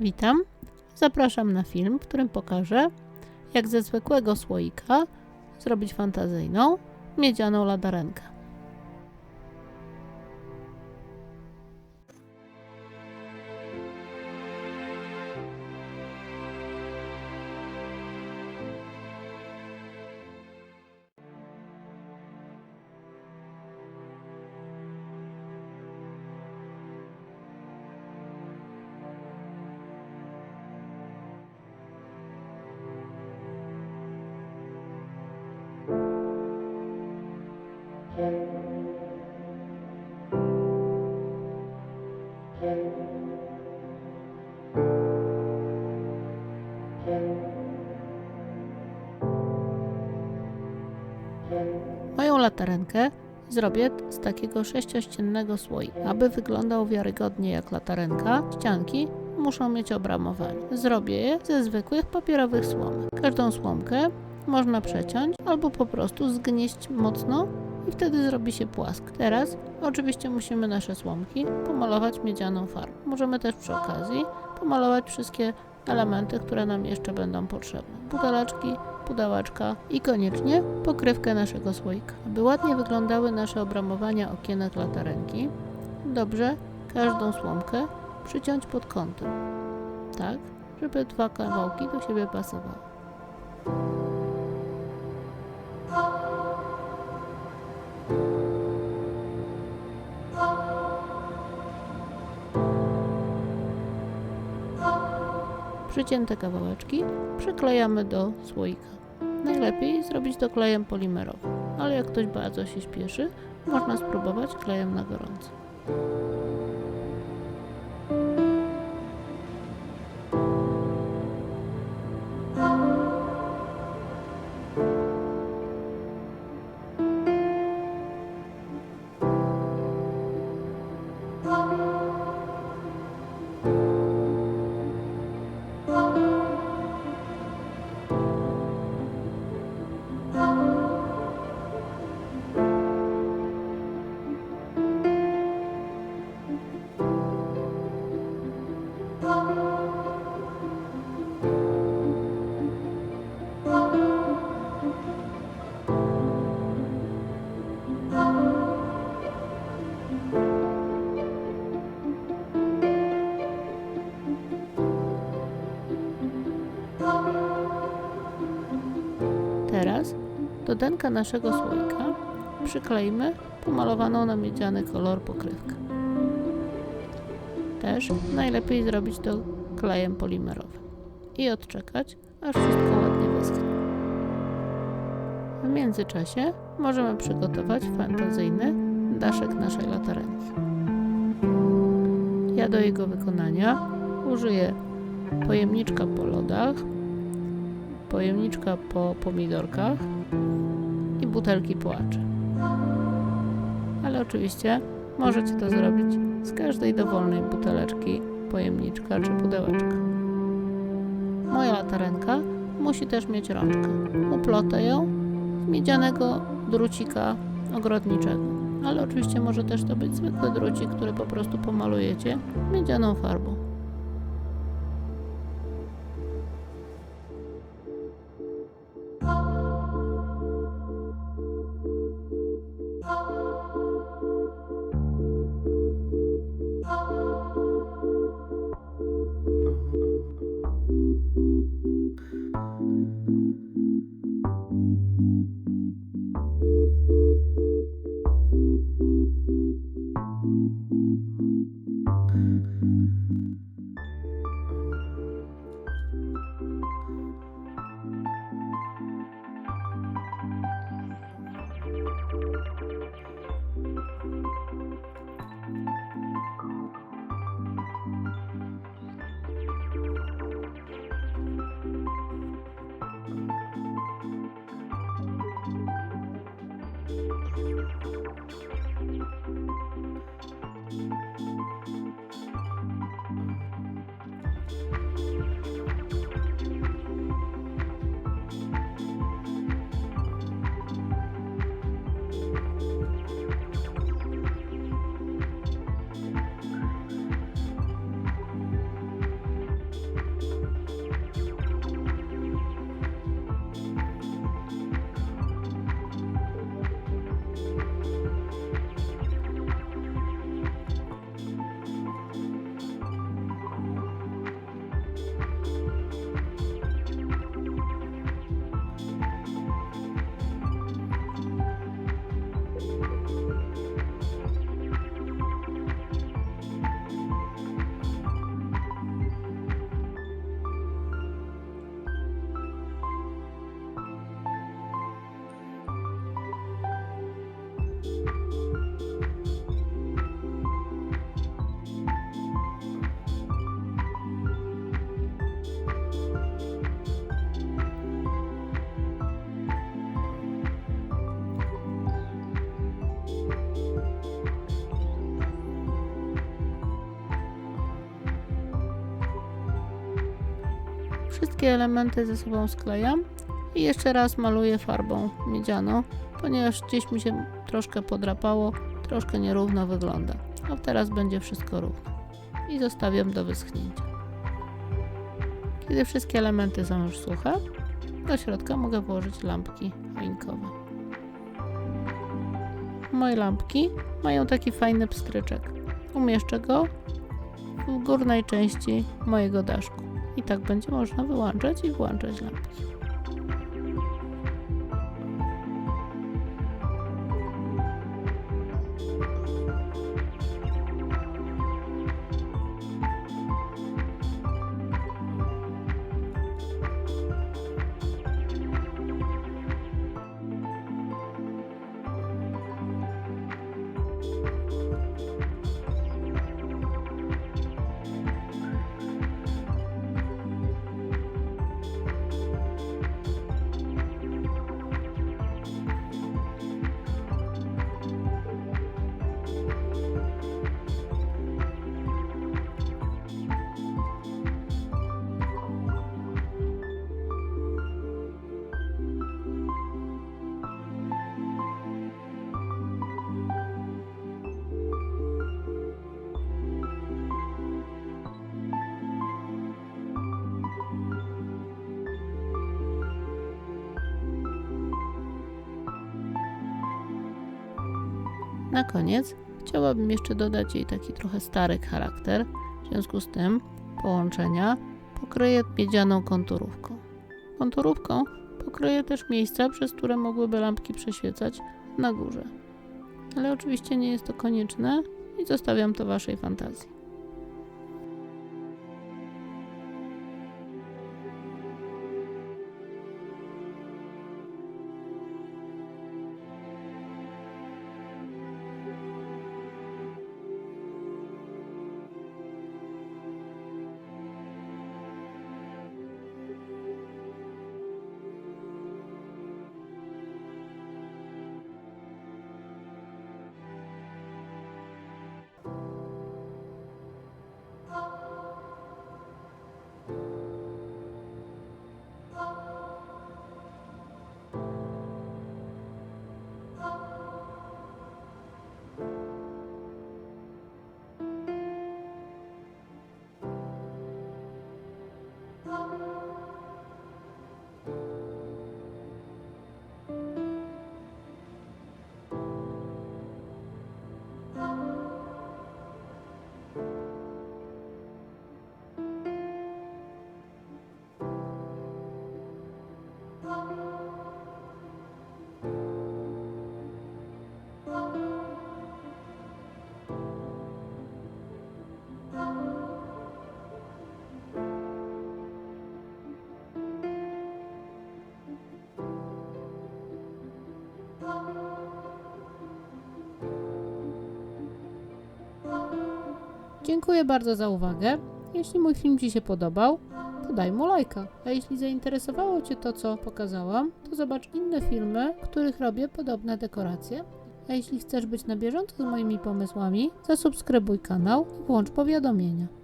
Witam. Zapraszam na film, w którym pokażę, jak ze zwykłego słoika zrobić fantazyjną, miedzianą ladarenkę. Moją latarenkę zrobię z takiego sześciościennego słoika. Aby wyglądał wiarygodnie jak latarenka, ścianki muszą mieć obramowanie. Zrobię je ze zwykłych papierowych słomek. Każdą słomkę można przeciąć albo po prostu zgnieść mocno i wtedy zrobi się płask. Teraz oczywiście musimy nasze słomki pomalować miedzianą farbą. Możemy też przy okazji pomalować wszystkie elementy, które nam jeszcze będą potrzebne. Buteleczki, pudełeczka i koniecznie pokrywkę naszego słoika. Aby ładnie wyglądały nasze obramowania okienek latarenki, dobrze każdą słomkę przyciąć pod kątem, tak, żeby dwa kawałki do siebie pasowały. Przycięte kawałeczki przyklejamy do słoika. Najlepiej zrobić to klejem polimerowym, ale jak ktoś bardzo się śpieszy, można spróbować klejem na gorąco. Teraz do denka naszego słoika przyklejmy pomalowaną na miedziany kolor pokrywkę. Też najlepiej zrobić to klejem polimerowym i odczekać, aż wszystko ładnie wyschnie. W międzyczasie możemy przygotować fantazyjny daszek naszej latarenki. Ja do jego wykonania użyję pojemniczka po lodach, pojemniczka po pomidorkach i butelki płacze. Ale oczywiście możecie to zrobić z każdej dowolnej buteleczki, pojemniczka czy pudełeczka. Moja latarenka musi też mieć rączkę. Uplotę ją z miedzianego drucika ogrodniczego. Ale oczywiście może też to być zwykły drucik, który po prostu pomalujecie miedzianą farbą. thank you Wszystkie elementy ze sobą sklejam i jeszcze raz maluję farbą miedzianą ponieważ gdzieś mi się troszkę podrapało, troszkę nierówno wygląda. A teraz będzie wszystko równo. I zostawiam do wyschnięcia. Kiedy wszystkie elementy są już suche, do środka mogę włożyć lampki choinkowe. Moje lampki mają taki fajny pstryczek. Umieszczę go w górnej części mojego daszku. I tak będzie można wyłączać i włączać lampki. Na koniec chciałabym jeszcze dodać jej taki trochę stary charakter. W związku z tym połączenia pokryję miedzianą konturówką. Konturówką pokryję też miejsca, przez które mogłyby lampki przeświecać na górze. Ale oczywiście nie jest to konieczne i zostawiam to Waszej fantazji. Dziękuję bardzo za uwagę. Jeśli mój film Ci się podobał, to daj mu lajka. A jeśli zainteresowało Cię to, co pokazałam, to zobacz inne filmy, w których robię podobne dekoracje. A jeśli chcesz być na bieżąco z moimi pomysłami, zasubskrybuj kanał i włącz powiadomienia.